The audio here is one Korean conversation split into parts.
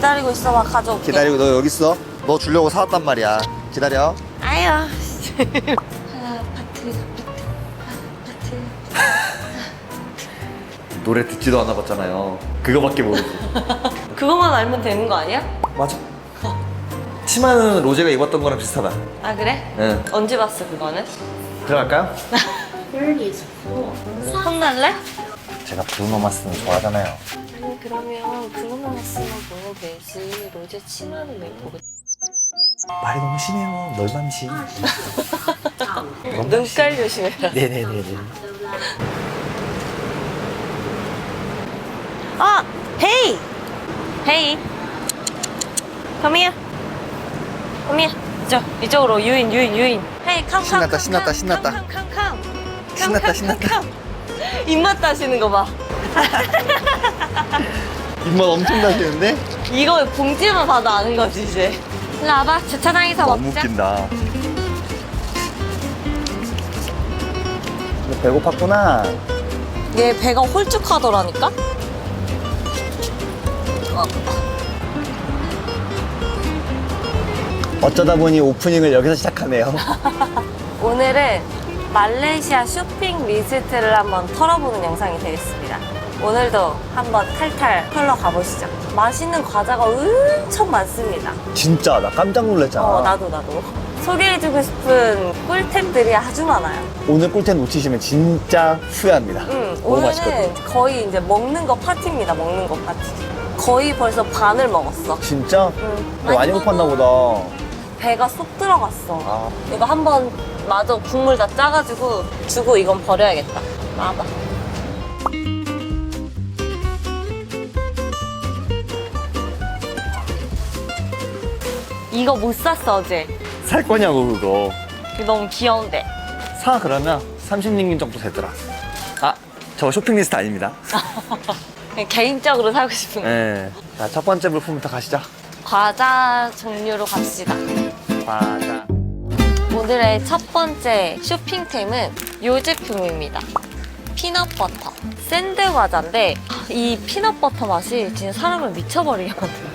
기다리고 있어봐 가져올게 기다리고 너 여기 있어. 너 주려고 사왔단 말이야. 기다려. 아유 아파트 노래 듣지도 않아 봤잖아요. 그거밖에 모르지. 그것만 알면 되는 거 아니야? 맞아. 치마는 로제가 입었던 거랑 비슷하다. 아 그래? 응. 언제 봤어 그거는? 들어갈까요? 혼날래? 제가 브루노 마스는 좋아하잖아요. 그러면 브루노마스만 보면 되지 로제 치마는 왜 보고 말이 너무 심해요. 널맘시. 눈깔 조심해라 네네네네. 아! 헤이! 헤이 Come here Come here 이쪽, 이쪽으로 유인 유인 유인 헤이 캄 신났다, 신났다, 신났다. 신났다, 신났다. 입맛 따시는 거 봐 입맛 엄청 나시는데? 이거 봉지만 봐도 아는 거지 이제 일로 와봐 주차장에서 너무 먹자 웃긴다. 배고팠구나. 얘 배가 홀쭉하더라니까? 어쩌다 보니 오프닝을 여기서 시작하네요. 오늘은 말레이시아 쇼핑 리스트를 한번 털어보는 영상이 되겠습니다. 오늘도 한번 탈탈 털러 가보시죠. 맛있는 과자가 엄청 많습니다. 진짜 나 깜짝 놀랐잖아. 어, 나도 나도. 소개해주고 싶은 꿀템들이 아주 많아요. 오늘 꿀템 놓치시면 진짜 후회합니다. 음, 너무 맛있거든. 오늘은 거의 이제 먹는 거 파티입니다. 먹는 거 파티. 거의 벌써 반을 먹었어. 진짜? 음, 너 많이 고팠나 보다. 배가 쏙 들어갔어. 아, 이거 한번 마저 국물 다 짜가지고 주고 이건 버려야겠다. 나와봐. 이거 못 샀어 어제. 살 거냐고 그거. 이거 너무 귀여운데. 사 그러면 30링긴 정도 되더라. 아, 저 쇼핑 리스트 아닙니다. 그냥 개인적으로 사고 싶은 거. 네. 자, 첫 번째 물품부터 가시죠. 과자 종류로 갑시다. 과자. 오늘의 첫 번째 쇼핑템은 이 제품입니다. 피넛버터. 샌드 과자인데 이 피넛버터 맛이 진짜 사람을 미쳐버리게 만든다.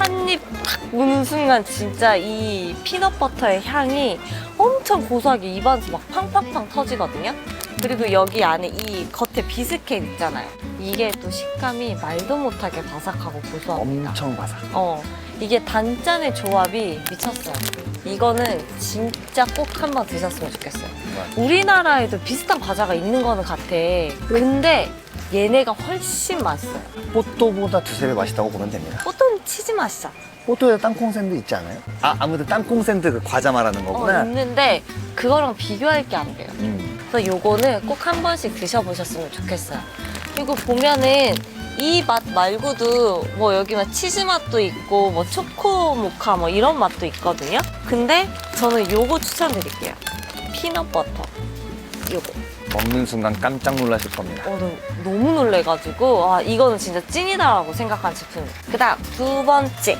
한 입 탁 무는 순간 진짜 이 피넛버터의 향이 엄청 고소하게 입안에서 막 팡팡팡 터지거든요. 그리고 여기 안에 이 겉에 비스켓 있잖아요. 이게 또 식감이 말도 못하게 바삭하고 고소합니다. 엄청 바삭. 어, 이게 단짠의 조합이 미쳤어요. 이거는 진짜 꼭 한번 드셨으면 좋겠어요. 우리나라에도 비슷한 과자가 있는 거는 같아. 근데 얘네가 훨씬 맛있어요. 포토보다 두세 배 맛있다고 보면 됩니다. 보통 치즈 맛이잖아. 포토에 땅콩 샌드 있지 않아요? 아, 아무튼 땅콩 샌드 그 과자 말하는 어, 거구나. 있는데 그거랑 비교할 게 안 돼요. 음. 그래서 요거는 꼭 한 번씩 드셔보셨으면 좋겠어요. 그리고 보면은 이 맛 말고도 뭐 여기 막 치즈 맛도 있고 뭐 초코 모카 뭐 이런 맛도 있거든요. 근데 저는 요거 추천드릴게요. 피넛 버터. 요거. 먹는 순간 깜짝 놀라실 겁니다. 어, 너- 너무 놀래가지고 아 이거는 진짜 찐이다라고 생각한 제품이에요. 그다음 두 번째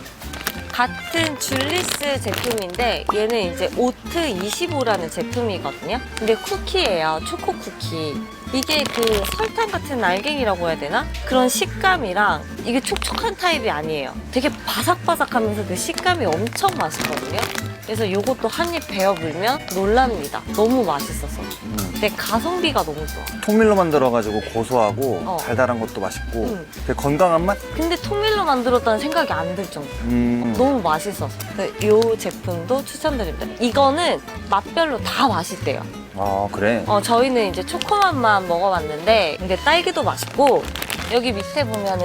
같은 줄리스 제품인데 얘는 이제 오트 25라는 제품이거든요. 근데 쿠키예요. 초코 쿠키. 이게 그 설탕 같은 알갱이라고 해야 되나? 그런 식감이랑 이게 촉촉한 타입이 아니에요. 되게 바삭바삭하면서 그 식감이 엄청 맛있거든요. 그래서 이것도 한 입 베어 물면 놀랍니다. 너무 맛있어서. 음. 근데 가성비가 너무 좋아. 통밀로 만들어가지고 고소하고 어. 달달한 것도 맛있고 음. 되게 건강한 맛? 근데 통밀로 만들었다는 생각이 안 들 정도. 음. 너무 맛있어서. 이 제품도 추천드립니다. 이거는 맛별로 다 맛있대요. 아, 그래? 어, 저희는 이제 초코맛만 먹어봤는데, 근데 딸기도 맛있고, 여기 밑에 보면은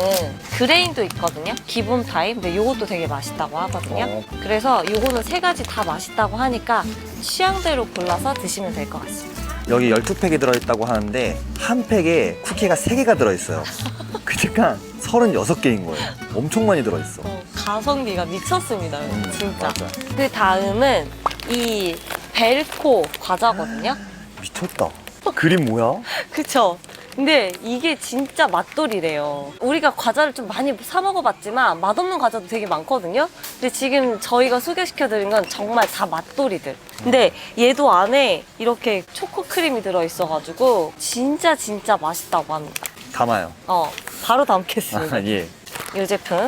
그레인도 있거든요. 기본 타입. 근데 이것도 되게 맛있다고 하거든요. 어. 그래서 이거는 세 가지 다 맛있다고 하니까 취향대로 골라서 드시면 될 것 같습니다. 여기 12팩이 들어있다고 하는데 한 팩에 쿠키가 3개가 들어있어요. 그러니까 36개인 거예요. 엄청 많이 들어있어. 어, 가성비가 미쳤습니다. 음, 진짜. 맞아. 그 다음은 이 벨코 과자거든요. 미쳤다. 그림 뭐야? 그쵸? 근데 이게 진짜 맛돌이래요. 우리가 과자를 좀 많이 사 먹어봤지만 맛없는 과자도 되게 많거든요. 근데 지금 저희가 소개시켜드린 건 정말 다 맛돌이들. 근데 얘도 안에 이렇게 초코 크림이 들어있어가지고 진짜 진짜 맛있다고 합니다. 담아요. 어, 바로 담겠습니다. 아, 예. 이 제품.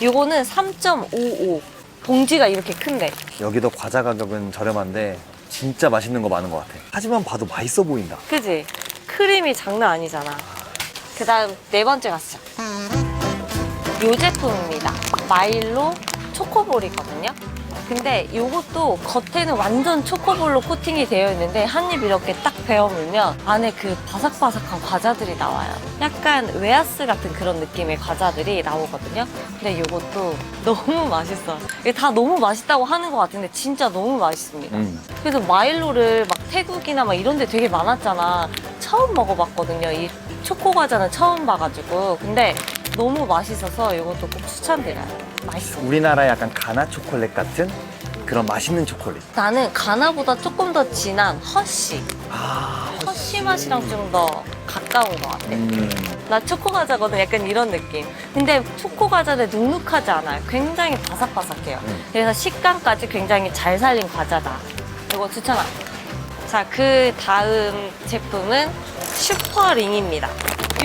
요거는 3.55. 봉지가 이렇게 큰데. 여기도 과자 가격은 저렴한데 진짜 맛있는 거 많은 것 같아. 하지만 봐도 맛있어 보인다. 그지? 크림이 장난 아니잖아. 그 다음 네 번째 가시죠. 요 제품입니다. 마일로 초코볼이거든요. 근데 요것도 겉에는 완전 초코볼로 코팅이 되어 있는데 한 입 이렇게 딱 베어 물면 안에 그 바삭바삭한 과자들이 나와요. 약간 웨하스 같은 그런 느낌의 과자들이 나오거든요. 근데 요것도 너무 맛있어. 이게 다 너무 맛있다고 하는 것 같은데 진짜 너무 맛있습니다. 음. 그래서 마일로를 막 태국이나 막 이런 데 되게 많았잖아. 처음 먹어봤거든요. 이 초코 과자는 처음 봐가지고. 근데 너무 맛있어서 이것도 꼭 추천드려요. 맛있어. 우리나라의 약간 가나 초콜릿 같은 그런 맛있는 초콜릿. 나는 가나보다 조금 더 진한 허쉬. 아, 허쉬 맛이랑 좀 더 가까운 것 같아. 음. 나 초코 과자거든. 약간 이런 느낌. 근데 초코 과자는 눅눅하지 않아요. 굉장히 바삭바삭해요. 음. 그래서 식감까지 굉장히 잘 살린 과자다. 이거 추천합니다. 자, 그 다음 제품은 슈퍼링입니다.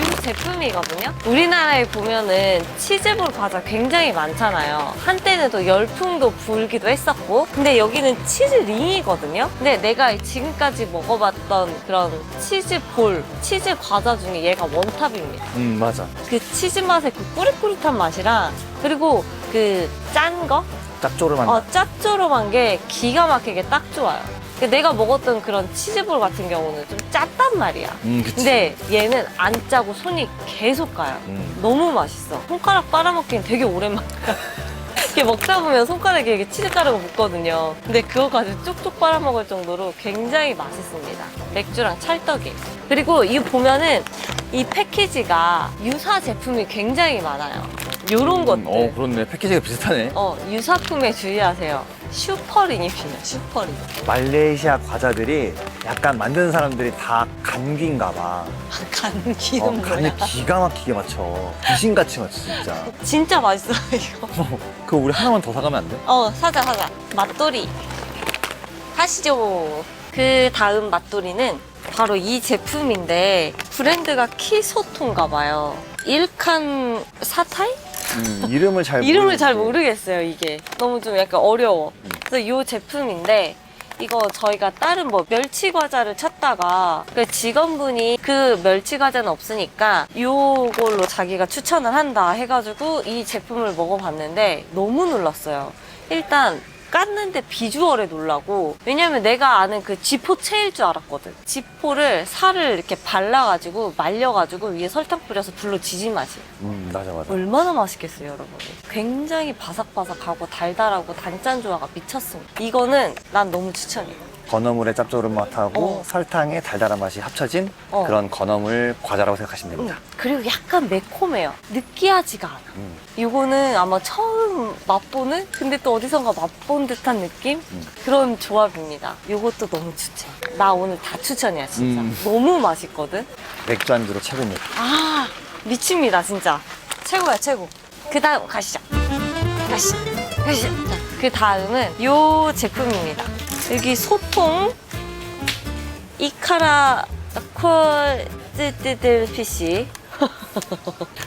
이 제품이거든요. 우리나라에 보면은 치즈볼 과자 굉장히 많잖아요. 한때는 또 열풍도 불기도 했었고. 근데 여기는 치즈링이거든요. 근데 내가 지금까지 먹어봤던 그런 치즈볼, 치즈 과자 중에 얘가 원탑입니다. 음, 맞아. 그 치즈 맛의 그 꾸릿꾸릿한 맛이랑 그리고 그 짠 거? 짭조름한 어, 짭조름한 게 기가 막히게 딱 좋아요. 그 내가 먹었던 그런 치즈볼 같은 경우는 좀 짰단 말이야. 음, 그치. 근데 얘는 안 짜고 손이 계속 가요. 음. 너무 맛있어. 손가락 빨아먹기는 되게 오랜만이야. 이렇게 먹다 보면 손가락에 이렇게 치즈 가루가 묻거든요. 근데 그거까지 쭉쭉 빨아먹을 정도로 굉장히 맛있습니다. 맥주랑 찰떡이. 그리고 이거 보면은 이 패키지가 유사 제품이 굉장히 많아요. 요런 것들. 어, 그렇네. 패키지가 비슷하네. 어, 유사품에 주의하세요. 슈퍼링입니다, 슈퍼링. 말레이시아 과자들이 약간 만드는 사람들이 다 감기인가 봐. 간기는 어, 뭐야? 간이 기가 막히게 맞춰. 귀신같이 맞춰, 진짜. 진짜 맛있어, 이거. 그거 우리 하나만 더 사가면 안 돼? 어, 사자, 사자. 맛돌이. 가시죠. 그 다음 맛돌이는 바로 이 제품인데, 브랜드가 키소토인가 봐요. 일칸 사타이? 음, 이름을 잘 이름을 잘 모르겠지. 모르겠어요, 이게. 너무 좀 약간 어려워. 음. 그래서 이 제품인데, 이거 저희가 다른 뭐 멸치 과자를 찾다가 그 직원분이 그 멸치 과자는 없으니까 요걸로 자기가 추천을 한다 해가지고 이 제품을 먹어봤는데 너무 놀랐어요. 일단 깠는데 비주얼에 놀라고 왜냐면 내가 아는 그 지포 체일 줄 알았거든. 지포를 살을 이렇게 발라가지고 말려가지고 위에 설탕 뿌려서 불로 지진 맛이. 음, 맞아, 맞아. 얼마나 맛있겠어요, 여러분. 굉장히 바삭바삭하고 달달하고 단짠 조화가 미쳤습니다. 이거는 난 너무 추천이에요. 건어물의 짭조름 맛하고 어. 설탕의 달달한 맛이 합쳐진 어. 그런 건어물 과자라고 생각하시면 됩니다. 그리고 약간 매콤해요. 느끼하지가 않아. 음. 이거는 아마 처음 맛보는? 근데 또 어디선가 맛본 듯한 느낌? 음. 그런 조합입니다. 이것도 너무 추천. 나 오늘 다 추천이야, 진짜. 음. 너무 맛있거든? 맥주 안주로 최고입니다. 아, 미칩니다, 진짜. 최고야, 최고. 그 다음 가시죠. 가시죠. 가시죠. 자, 그 다음은 요 제품입니다. 여기 소통 이카라 콜드드들 피시.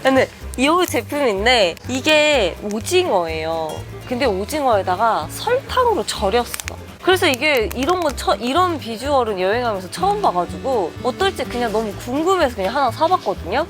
근데 이 제품인데 이게 오징어예요. 근데 오징어에다가 설탕으로 절였어. 그래서 이게 이런 건 처, 이런 비주얼은 여행하면서 처음 봐가지고 어떨지 그냥 너무 궁금해서 그냥 하나 사봤거든요.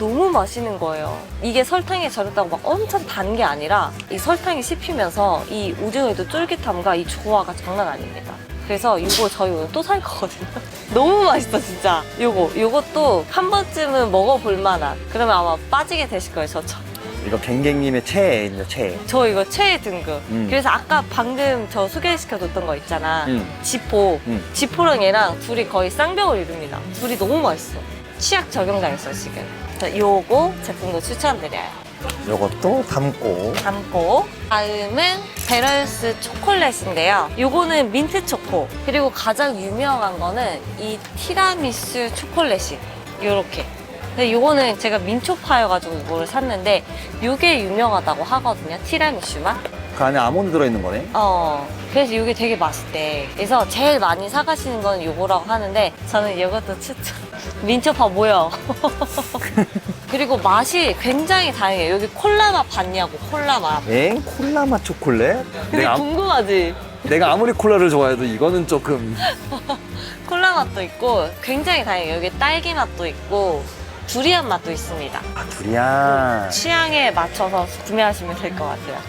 너무 맛있는 거예요. 이게 설탕에 절였다고 막 엄청 단 게 아니라 이 설탕이 씹히면서 이 오징어에도 쫄깃함과 이 조화가 장난 아닙니다. 그래서 이거 저희 오늘 또 살 거거든요. 너무 맛있어 진짜. 요거 요것도 한 번쯤은 먹어볼 만한. 그러면 아마 빠지게 되실 거예요 저처럼. 이거 갱갱님의 최애입니다, 최애. 저 이거 최애 등급. 음. 그래서 아까 방금 저 소개시켜줬던 거 있잖아. 음. 지포. 음. 지포랑 얘랑 둘이 거의 쌍벽을 이룹니다. 둘이 너무 맛있어. 치약 적용당했어 지금. 자, 요거 제품도 추천드려요. 이것도 담고 담고 다음은 베럴스 초콜릿인데요. 요거는 민트 초코 그리고 가장 유명한 거는 이 티라미수 초콜릿이 요렇게 근데 요거는 제가 민초파여가지고 이거를 샀는데 요게 유명하다고 하거든요. 티라미수 맛그 안에 아몬드 들어있는 거네. 어, 그래서 이게 되게 맛있대. 그래서 제일 많이 사가시는 건 요거라고 하는데 저는 이것도 추천. 민초파 뭐야? 그리고 맛이 굉장히 다양해요. 여기 콜라 맛 봤냐고, 콜라 맛. 엥? 콜라 맛 초콜릿? 근데 내가, 아, 궁금하지? 내가 아무리 콜라를 좋아해도 이거는 조금. 콜라 맛도 있고 굉장히 다양해요. 여기 딸기 맛도 있고 두리안 맛도 있습니다. 아, 두리안. 취향에 맞춰서 구매하시면 될 것 같아요.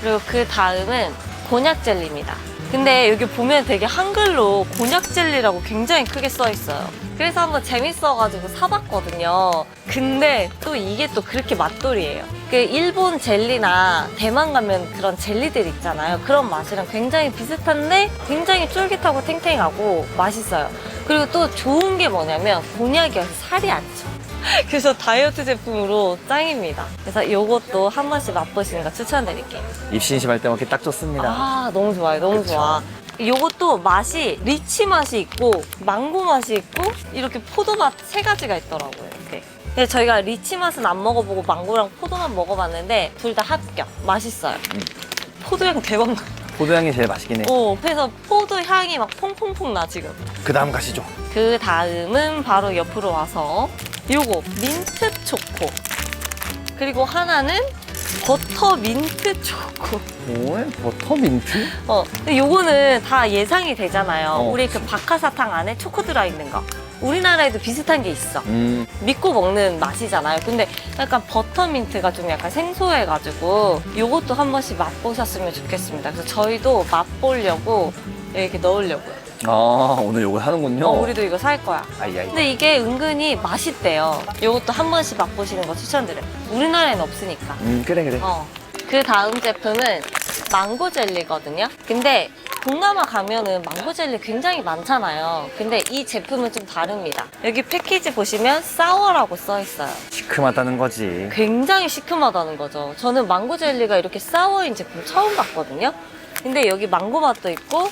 그리고 그 다음은 곤약 젤리입니다. 근데 여기 보면 되게 한글로 곤약 젤리라고 굉장히 크게 써 있어요. 그래서 한번 재밌어가지고 사봤거든요. 근데 또 이게 또 그렇게 맛돌이에요. 그 일본 젤리나 대만 가면 그런 젤리들 있잖아요. 그런 맛이랑 굉장히 비슷한데 굉장히 쫄깃하고 탱탱하고 맛있어요. 그리고 또 좋은 게 뭐냐면 곤약이어서 살이 안 쪄. 그래서 다이어트 제품으로 짱입니다. 그래서 이것도 한 번씩 맛보시는 거 추천드릴게요. 입심심할 때 먹기 딱 좋습니다. 아, 너무 좋아요. 너무 그쵸. 좋아. 요것도 맛이 리치 맛이 있고 망고 맛이 있고 이렇게 포도 맛 세 가지가 있더라고요. 이렇게. 근데 저희가 리치 맛은 안 먹어보고 망고랑 포도만 먹어봤는데 둘 다 합격. 맛있어요. 음. 포도향 대박 나. 포도향이 제일 맛있긴 해. 어, 그래서 포도 향이 막 퐁퐁퐁 나 지금. 그 다음 가시죠. 그 다음은 바로 옆으로 와서 요거 민트 초코. 그리고 하나는 버터 민트 초코. 오, 버터 민트? 어 근데 요거는 다 예상이 되잖아요. 어. 우리 그 박하사탕 안에 초코 들어있는 거. 우리나라에도 비슷한 게 있어. 음, 믿고 먹는 맛이잖아요. 근데 약간 버터 민트가 좀 약간 생소해가지고 요것도 한 번씩 맛보셨으면 좋겠습니다. 그래서 저희도 맛보려고 이렇게 넣으려고요 아, 오늘 요거 하는군요. 어, 우리도 이거 살 거야 아이아이. 근데 이게 은근히 맛있대요. 이것도 한 번씩 맛보시는 거 추천드려요. 우리나라에는 없으니까. 음, 그래, 그래. 어. 그 다음 제품은 망고 젤리거든요. 근데 동남아 가면은 망고 젤리 굉장히 많잖아요. 근데 이 제품은 좀 다릅니다. 여기 패키지 보시면 사워라고 써 있어요. 시큼하다는 거지. 굉장히 시큼하다는 거죠. 저는 망고 젤리가 이렇게 사워인 제품 처음 봤거든요. 근데 여기 망고 맛도 있고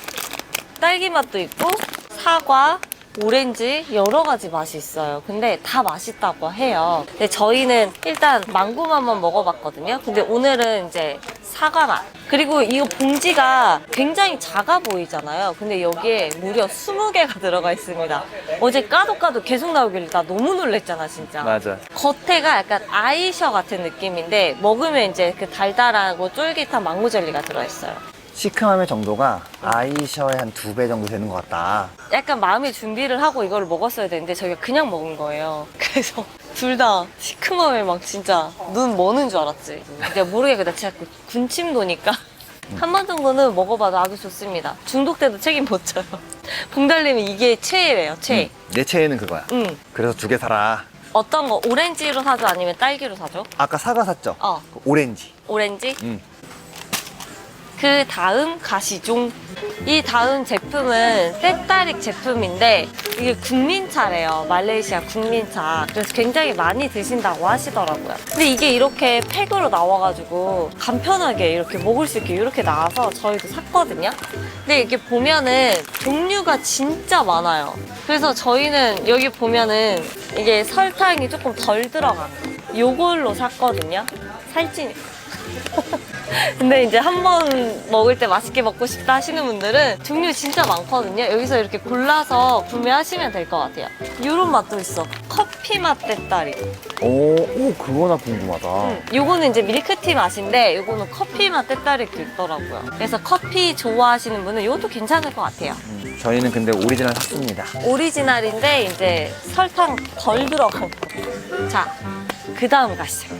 딸기 맛도 있고 사과, 오렌지 여러 가지 맛이 있어요. 근데 다 맛있다고 해요. 근데 저희는 일단 망고 맛만 먹어봤거든요. 근데 오늘은 이제 사과 맛. 그리고 이거 봉지가 굉장히 작아 보이잖아요. 근데 여기에 무려 20개가 들어가 있습니다. 어제 까도 까도 계속 나오길래 나 너무 놀랬잖아, 진짜. 맞아. 겉에가 약간 아이셔 같은 느낌인데 먹으면 이제 그 달달하고 쫄깃한 망고 젤리가 들어있어요. 시큼함의 정도가 아이셔의 한 두 배 정도 되는 것 같다. 약간 마음의 준비를 하고 이거를 먹었어야 되는데 저희가 그냥 먹은 거예요. 그래서 둘 다 시큼함에 막 진짜 눈 머는 줄 알았지. 내가 모르게 나 진짜 그 군침 도니까 한 번 정도는 먹어봐도 아주 좋습니다. 중독돼도 책임 못 져요. 봉달님이 이게 최애래요, 최애. 음, 내 체에는 그거야. 응. 그래서 두 개 사라. 어떤 거 오렌지로 사줘 아니면 딸기로 사줘? 아까 사과 샀죠? 어, 그 오렌지. 오렌지. 음. 그 다음 가시종. 이 다음 제품은 때따릭 제품인데 이게 국민차래요. 말레이시아 국민차. 그래서 굉장히 많이 드신다고 하시더라고요. 근데 이게 이렇게 팩으로 나와가지고 간편하게 이렇게 먹을 수 있게 이렇게 나와서 저희도 샀거든요. 근데 이게 보면은 종류가 진짜 많아요. 그래서 저희는 여기 보면은 이게 설탕이 조금 덜 들어간 거. 요걸로 샀거든요. 살찐. 근데 이제 한 번 먹을 때 맛있게 먹고 싶다 하시는 분들은 종류 진짜 많거든요. 여기서 이렇게 골라서 구매하시면 될 것 같아요. 이런 맛도 있어. 커피 맛 때딸이. 오, 오, 그거 나 궁금하다. 음, 요거는 이제 밀크티 맛인데 요거는 커피 맛 때딸이도 있더라고요. 그래서 커피 좋아하시는 분은 이것도 괜찮을 것 같아요. 음, 저희는 근데 오리지널 샀습니다. 오리지널인데 이제 설탕 덜 들어간 거. 자, 그 다음 가시죠.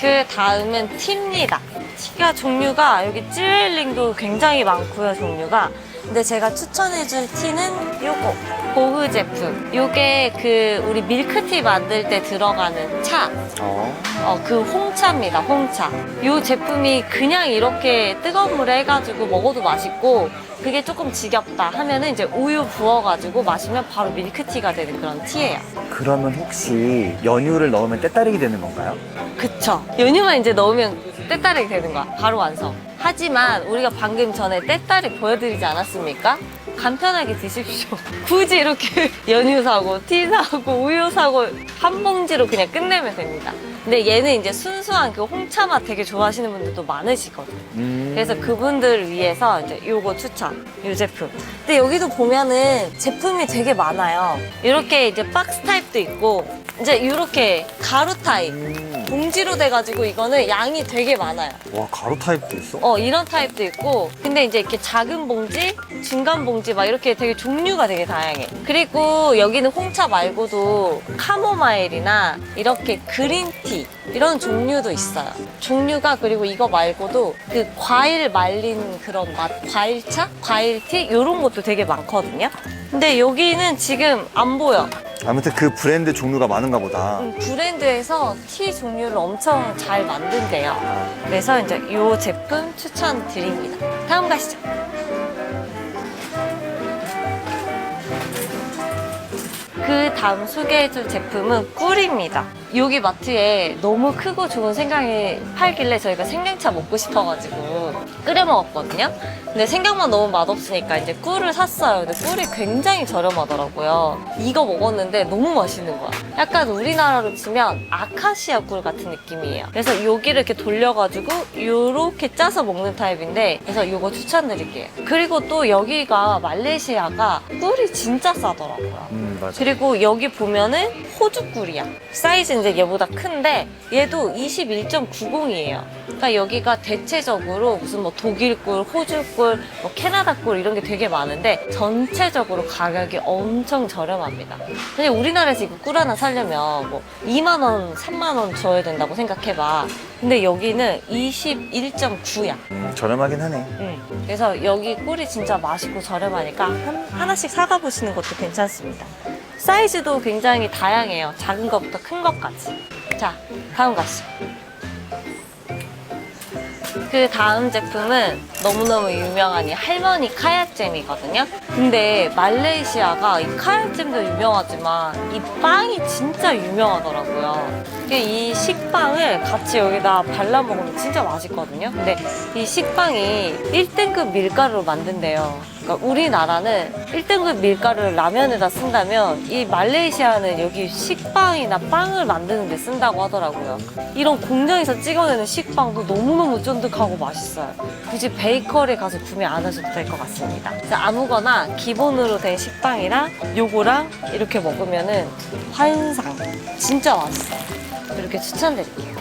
그 다음은 티입니다. 티가 종류가 여기 찌웰링도 굉장히 많고요, 종류가. 근데 제가 추천해줄 티는 요거 고흐 제품. 요게 그 우리 밀크티 만들 때 들어가는 차. 어. 어, 그 홍차입니다, 홍차. 이 제품이 그냥 이렇게 뜨거운 물에 해가지고 먹어도 맛있고, 그게 조금 지겹다 하면은 이제 우유 부어가지고 마시면 바로 밀크티가 되는 그런 티예요. 그러면 혹시 연유를 넣으면 때따르게 되는 건가요? 그쵸. 연유만 이제 넣으면 때따르게 되는 거야. 바로 완성. 하지만 우리가 방금 전에 떼딸이 보여드리지 않았습니까? 간편하게 드십시오. 굳이 이렇게 연유 사고, 티 사고, 우유 사고 한 봉지로 그냥 끝내면 됩니다. 근데 얘는 이제 순수한 그 홍차 맛 되게 좋아하시는 분들도 많으시거든요. 음. 그래서 그분들을 위해서 이제 요거 추천, 이 제품. 근데 여기도 보면은 제품이 되게 많아요. 이렇게 이제 박스 타입도 있고, 이제 이렇게 가루 타입. 음. 봉지로 돼가지고 이거는 양이 되게 많아요. 와 가루 타입도 있어? 어, 이런 타입도 있고, 근데 이제 이렇게 작은 봉지, 중간 봉지 막 이렇게 되게 종류가 되게 다양해. 그리고 여기는 홍차 말고도 카모마일이나 이렇게 그린티, 이런 종류도 있어요. 종류가 그리고 이거 말고도 그 과일 말린 그런 맛, 과일차? 과일티? 이런 것도 되게 많거든요. 근데 여기는 지금 안 보여. 아무튼 그 브랜드 종류가 많은가 보다. 음, 브랜드에서 티 종류를 엄청 잘 만든대요. 그래서 이제 이 제품 추천드립니다. 다음 가시죠. 그 다음 소개해줄 제품은 꿀입니다. 여기 마트에 너무 크고 좋은 생강이 팔길래 저희가 생강차 먹고 싶어가지고 끓여 먹었거든요. 근데 생강만 너무 맛없으니까 이제 꿀을 샀어요. 근데 꿀이 굉장히 저렴하더라고요. 이거 먹었는데 너무 맛있는 거야. 약간 우리나라로 치면 아카시아 꿀 같은 느낌이에요. 그래서 여기를 이렇게 돌려가지고 이렇게 짜서 먹는 타입인데 그래서 이거 추천드릴게요. 그리고 또 여기가 말레이시아가 꿀이 진짜 싸더라고요. 음 맞아. 그리고 여기 보면은 호주 꿀이야. 사이즈는 이제 얘보다 큰데 얘도 21.90이에요. 그러니까 여기가 대체적으로 무슨 뭐 독일 꿀, 호주 꿀, 뭐 캐나다 꿀 이런 게 되게 많은데 전체적으로 가격이 엄청 저렴합니다. 근데 우리나라에서 이거 꿀 하나 사려면 뭐 2만 원, 3만 원 줘야 된다고 생각해봐. 근데 여기는 21.9야. 음, 저렴하긴 하네. 음, 그래서 여기 꿀이 진짜 맛있고 저렴하니까 한, 하나씩 사가 보시는 것도 괜찮습니다. 사이즈도 굉장히 다양해요. 작은 것부터 큰 것까지. 자, 다음 가시죠. 그 다음 제품은 너무너무 유명한 이 할머니 카야잼이거든요. 근데 말레이시아가 이 카야잼도 유명하지만 이 빵이 진짜 유명하더라고요. 이 식빵을 같이 여기다 발라 먹으면 진짜 맛있거든요. 근데 이 식빵이 1등급 밀가루로 만든대요. 그러니까 우리나라는 1등급 밀가루를 라면에다 쓴다면 이 말레이시아는 여기 식빵이나 빵을 만드는 데 쓴다고 하더라고요. 이런 공장에서 찍어내는 식빵도 너무너무 쫀득하고 맛있어요. 굳이 베이커리 가서 구매 안 하셔도 될 것 같습니다. 아무거나 기본으로 된 식빵이랑 요거랑 이렇게 먹으면은 환상. 진짜 맛있어요. 이렇게 추천드릴게요.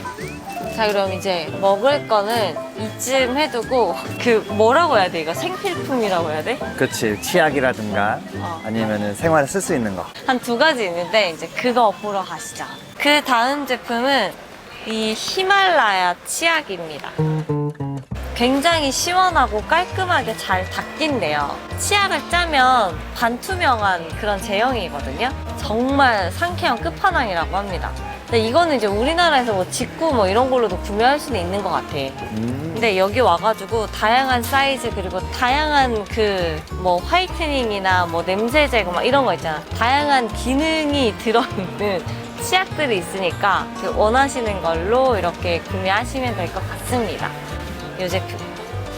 자 그럼 이제 먹을 거는 이쯤 해두고 그 뭐라고 해야 돼 이거 생필품이라고 해야 돼? 그렇지. 치약이라든가 어. 아니면은 생활에 쓸 수 있는 거. 한 두 가지 있는데 이제 그거 보러 가시죠. 그 다음 제품은 이 히말라야 치약입니다. 굉장히 시원하고 깔끔하게 잘 닦인대요. 치약을 짜면 반투명한 그런 제형이거든요. 정말 상쾌한 끝판왕이라고 합니다. 근데 이거는 이제 우리나라에서 뭐 직구 뭐 이런 걸로도 구매할 수는 있는 것 같아. 음. 근데 여기 와가지고 다양한 사이즈 그리고 다양한 그 뭐 화이트닝이나 뭐 냄새 제거 막 이런 거 있잖아. 다양한 기능이 들어있는 치약들이 있으니까 그 원하시는 걸로 이렇게 구매하시면 될 것 같습니다. 이 제품.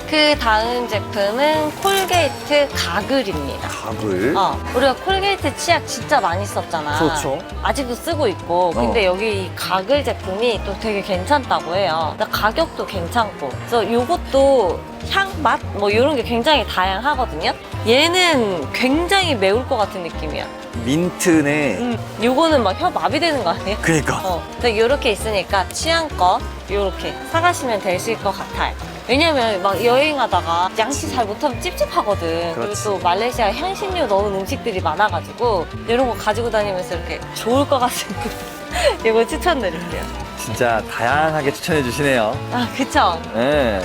그 다음 제품은 콜게이트 가글입니다. 가글. 어, 우리가 콜게이트 치약 진짜 많이 썼잖아. 그렇죠. 아직도 쓰고 있고. 근데 여기 이 가글 제품이 또 되게 괜찮다고 해요. 그러니까 가격도 괜찮고. 그래서 이것도 향, 맛, 뭐 이런 게 굉장히 다양하거든요. 얘는 굉장히 매울 것 같은 느낌이야. 민트네. 음, 요거는 막 혀 마비되는 거 아니에요? 그니까. 어, 근데 이렇게 있으니까 취향껏 이렇게 사가시면 되실 것 같아요. 왜냐면 막 여행하다가 양치 잘 못하면 찝찝하거든. 그리고 그렇지. 또 말레이시아 향신료 넣은 음식들이 많아가지고 이런 거 가지고 다니면서 이렇게 좋을 것 같은 이거 추천드릴게요. 진짜 다양하게 추천해 주시네요. 아, 그쵸? 예.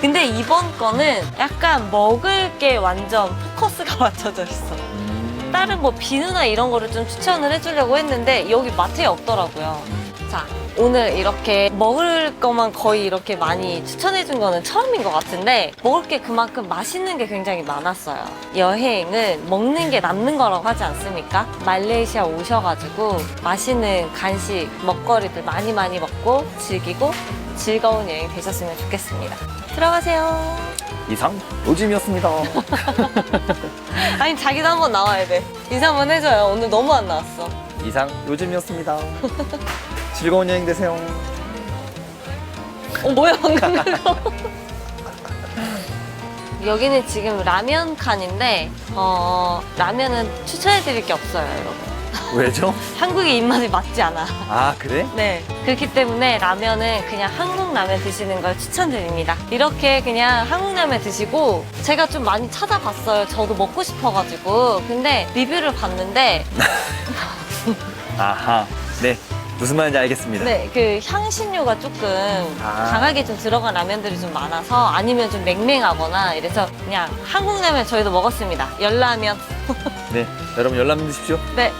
근데 이번 거는 약간 먹을 게 완전 포커스가 맞춰져 있어. 음. 다른 뭐 비누나 이런 거를 좀 추천을 해주려고 했는데 여기 마트에 없더라고요. 자, 오늘 이렇게 먹을 것만 거의 이렇게 많이 추천해준 거는 처음인 것 같은데 먹을 게 그만큼 맛있는 게 굉장히 많았어요. 여행은 먹는 게 남는 거라고 하지 않습니까? 말레이시아 오셔가지고 맛있는 간식, 먹거리들 많이 많이 먹고 즐기고 즐거운 여행 되셨으면 좋겠습니다. 들어가세요. 이상 요즘이었습니다. 아니 자기도 한번 나와야 돼. 인사 한번 해줘요. 오늘 너무 안 나왔어. 이상 요즘이었습니다. 즐거운 여행 되세요. 어 뭐야 방금. 여기는 지금 라면 칸인데 어 라면은 추천해드릴 게 없어요, 여러분. 왜죠? 한국의 입맛에 맞지 않아. 아 그래? 네. 그렇기 때문에 라면은 그냥 한국 라면 드시는 걸 추천드립니다. 이렇게 그냥 한국 라면 드시고 제가 좀 많이 찾아봤어요. 저도 먹고 싶어가지고. 근데 리뷰를 봤는데 아하. 네. 무슨 말인지 알겠습니다. 네, 그 향신료가 조금 아. 강하게 좀 들어간 라면들이 좀 많아서 아니면 좀 맹맹하거나 이래서 그냥 한국 라면 저희도 먹었습니다. 열라면. 네. 여러분 열람 드십시오. 네.